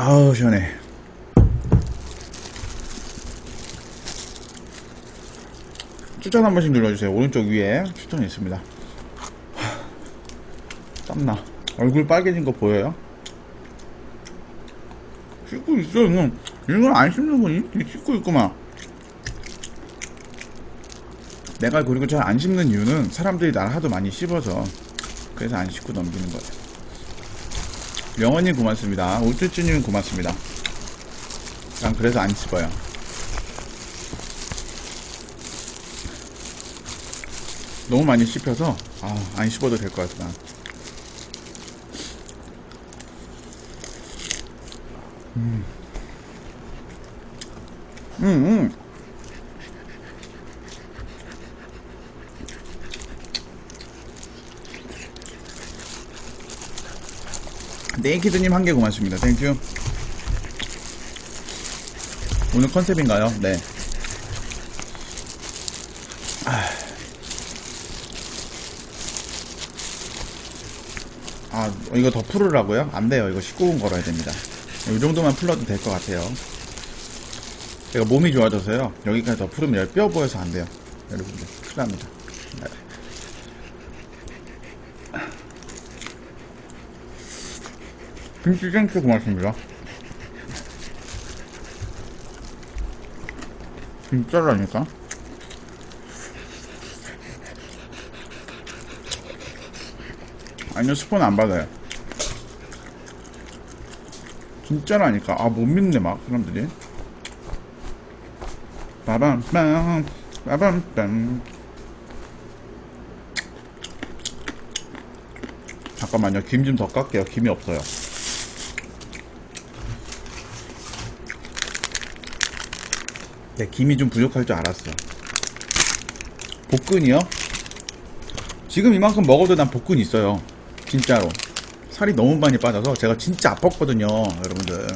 아우 시원해. 추천 한 번씩 눌러주세요. 오른쪽 위에 추천이 있습니다. 하, 땀나. 얼굴 빨개진 거 보여요? 씻고 있어 이건 이건 안 씻는 거니? 씻고 있구만. 내가 그리고 잘 안 씹는 이유는 사람들이 나를 하도 많이 씹어서 그래서 안 씹고 넘기는 거예요 영원님 고맙습니다 우쭈쭈님 고맙습니다 난 그래서 안 씹어요 너무 많이 씹혀서 아, 안 씹어도 될것 난. 음. 음, 음. 네이키드님 한 개 고맙습니다. 땡큐. 오늘 컨셉인가요? 네. 아, 아, 이거 더 풀으라고요? 안 돼요. 이거 19분 걸어야 됩니다. 이 정도만 풀러도 될 것 같아요. 제가 몸이 좋아져서요. 여기까지 더 풀으면 뼈 보여서 안 돼요. 여러분들. 큰일 납니다. 네. 김치 땡큐 고맙습니다. 진짜라니까? 아니요, 스폰 안 받아요. 진짜라니까. 아, 못 믿네, 막, 사람들이. 빠밤빰, 빠밤빰. 잠깐만요. 김 좀 더 깎게요. 김이 없어요. 네, 김이 좀 부족할 줄 알았어. 복근이요? 지금 이만큼 먹어도 난 복근 있어요. 진짜로. 살이 너무 많이 빠져서 제가 진짜 아팠거든요, 여러분들.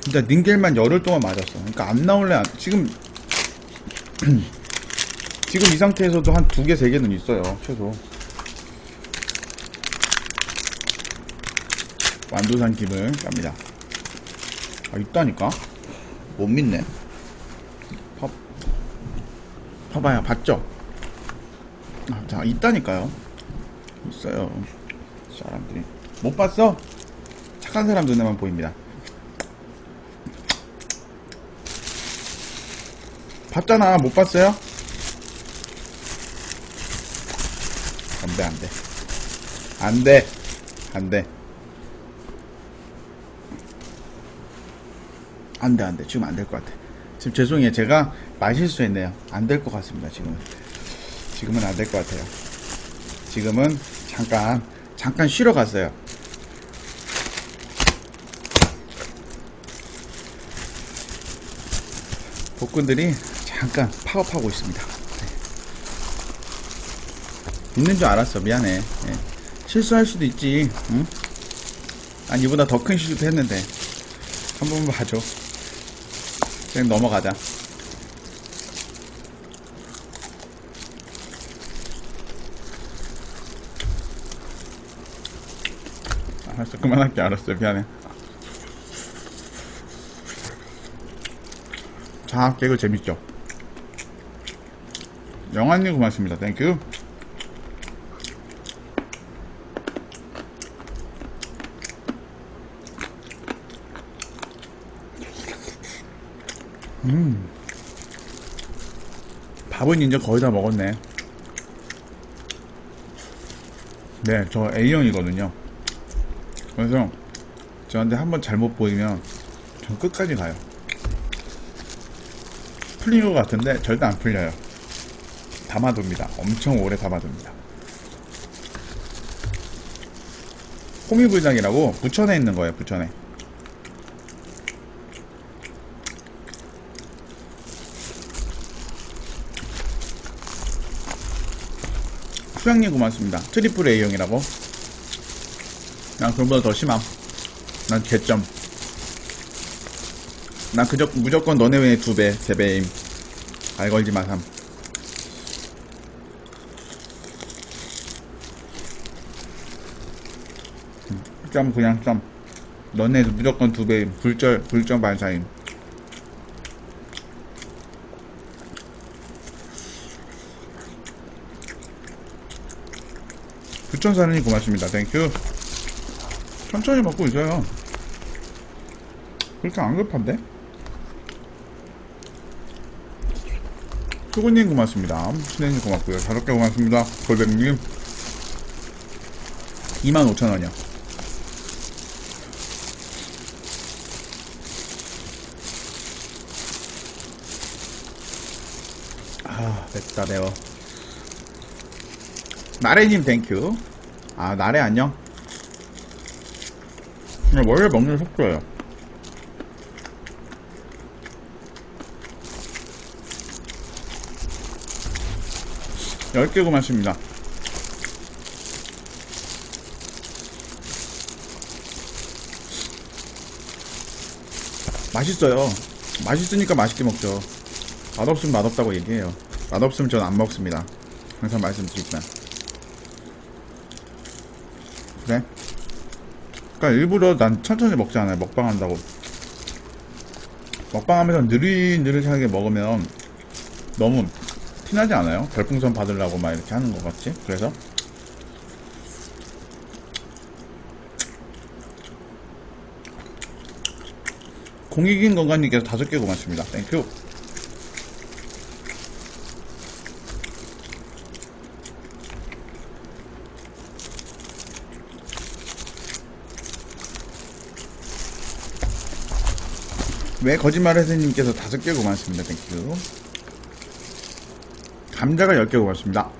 진짜 닌겔만 열흘 동안 맞았어. 그러니까 안 나올래, 안- 지금, 지금 이 상태에서도 한 두 개, 세 개는 있어요, 최소. 완도산 김을 깝니다. 아, 있다니까? 못 믿네. 봐, 봐봐요, 봤죠? 아, 자, 있다니까요. 있어요. 사람들이. 못 봤어? 착한 사람 눈에만 보입니다. 봤잖아. 못 봤어요? 안 돼, 안 돼. 안 돼. 안 돼. 안 돼, 안 돼. 지금 안 될 것 같아. 지금 죄송해요. 제가 말실수했네요. 안 될 것 같습니다, 지금은. 지금은 안 될 것 같아요. 지금은 잠깐, 잠깐 쉬러 갔어요. 복근들이 잠깐 파업하고 있습니다. 네. 있는 줄 알았어. 미안해. 네. 실수할 수도 있지. 응? 난 이보다 더 큰 실수도 했는데. 한 번만 봐줘. 그냥 넘어가자. 알았어. 그만할게. 알았어. 미안해. 자, 개그 재밌죠? 영환님 고맙습니다. 땡큐. 음. 밥은 이제 거의 다 먹었네. 네, 저 A형이거든요. 그래서 저한테 한번 잘못 보이면 전 끝까지 가요. 풀린 것 같은데 절대 안 풀려요. 담아둡니다. 엄청 오래 담아둡니다. 호미불닭이라고 부천에 있는 거예요. 부천에. 수양님 고맙습니다. 트리플 A형이라고. 난 그런보다 더 심함. 난 개점. 난 그저 무조건 너네 외에 두 배, 세 배임. 알 걸지 마삼. 점 그냥 점. 너네 무조건 두 배임. 불절, 불점 반사임. 부천사는이 고맙습니다. 땡큐. 천천히 먹고 있어요. 그렇게 안 급한데? 수구님 고맙습니다. 신혜님 고맙고요. 개 고맙습니다. 골백님. 25,000원이요. 아, 맵다, 매워. 나래님 땡큐. 아, 나래 안녕. 원래 먹는 속도예요. 열개 고맙습니다. 맛있어요. 맛있으니까 맛있게 먹죠. 맛없으면 맛없다고 얘기해요. 맛없으면 전 안 먹습니다. 항상 말씀드리지만. 그래? 그러니까 일부러 난 천천히 먹지 않아요. 먹방 한다고. 먹방 하면서 느릿느릿하게 먹으면 너무 티나지 않아요? 별풍선 받으려고 막 이렇게 하는 것 같지? 그래서 공익인 건강님께서 다섯 개 고맙습니다. 땡큐. 왜 거짓말 해서님께서 다섯 개 고맙습니다. 땡큐. 감자가 열개 고맙습니다.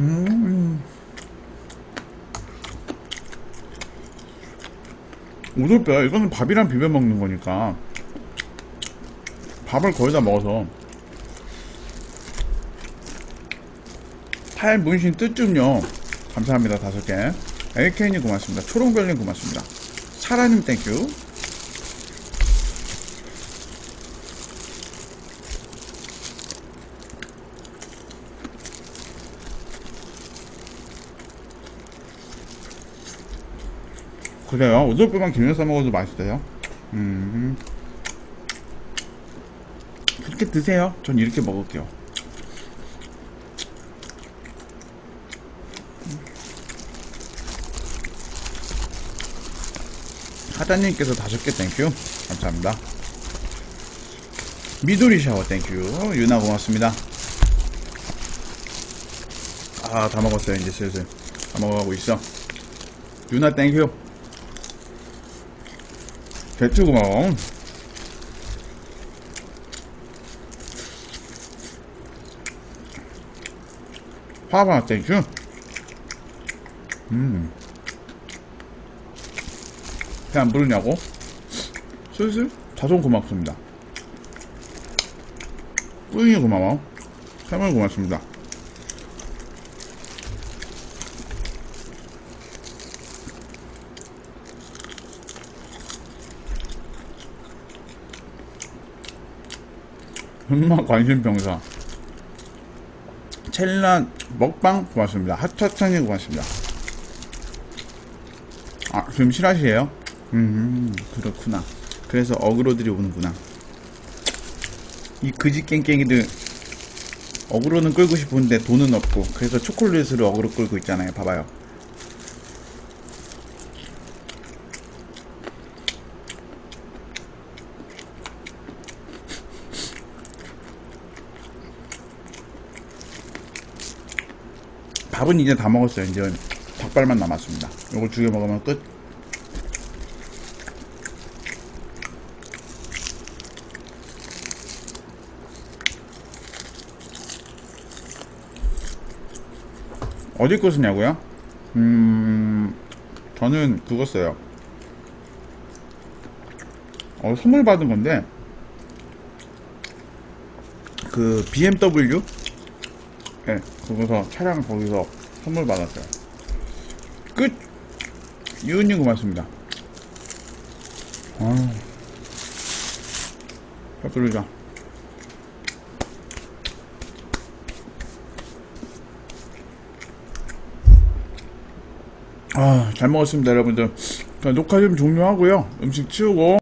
음. 우돌뼈 이거는 밥이랑 비벼 먹는 거니까 밥을 거의 다 먹어서 팔 문신 뜻좀요. 감사합니다 다섯 개. LK님 고맙습니다. 초롱별님 고맙습니다. 사라님 땡큐 그래요. 우돌뼈만 김에 싸 먹어도 맛있어요. 음. 그렇게 드세요. 전 이렇게 먹을게요 하다님께서 다섯 개 땡큐 감사합니다. 미도리 샤워 땡큐 유나 고맙습니다. 아 다 먹었어요 이제 슬슬. 다 먹어가고 있어. 유나 땡큐 배추 고마워. 화바 땡큐 음 배안 부르냐고? 슬슬 자손 고맙습니다. 뿌잉이 고마워. 세월 고맙습니다. 엄마 관심병사. 첼란 먹방 고맙습니다. 하차찬이 고맙습니다. 아, 지금 실화시에요? 음, 그렇구나. 그래서 어그로들이 오는구나. 이 그지 깽깽이들 어그로는 끌고 싶은데 돈은 없고 그래서 초콜릿으로 어그로 끌고 있잖아요. 봐봐요. 밥은 이제 다 먹었어요. 이제 닭발만 남았습니다. 이걸 두개 먹으면 끝. 어디 거 쓰냐고요? 음, 저는 그거 써요. 어, 선물 받은 건데, 그, BMW? 예, 네, 그거서, 차량 거기서 선물 받았어요. 끝! 유은님 고맙습니다. 아, 배부르죠? 아, 잘 먹었습니다, 여러분들. 자, 녹화 좀 종료하고요. 음식 치우고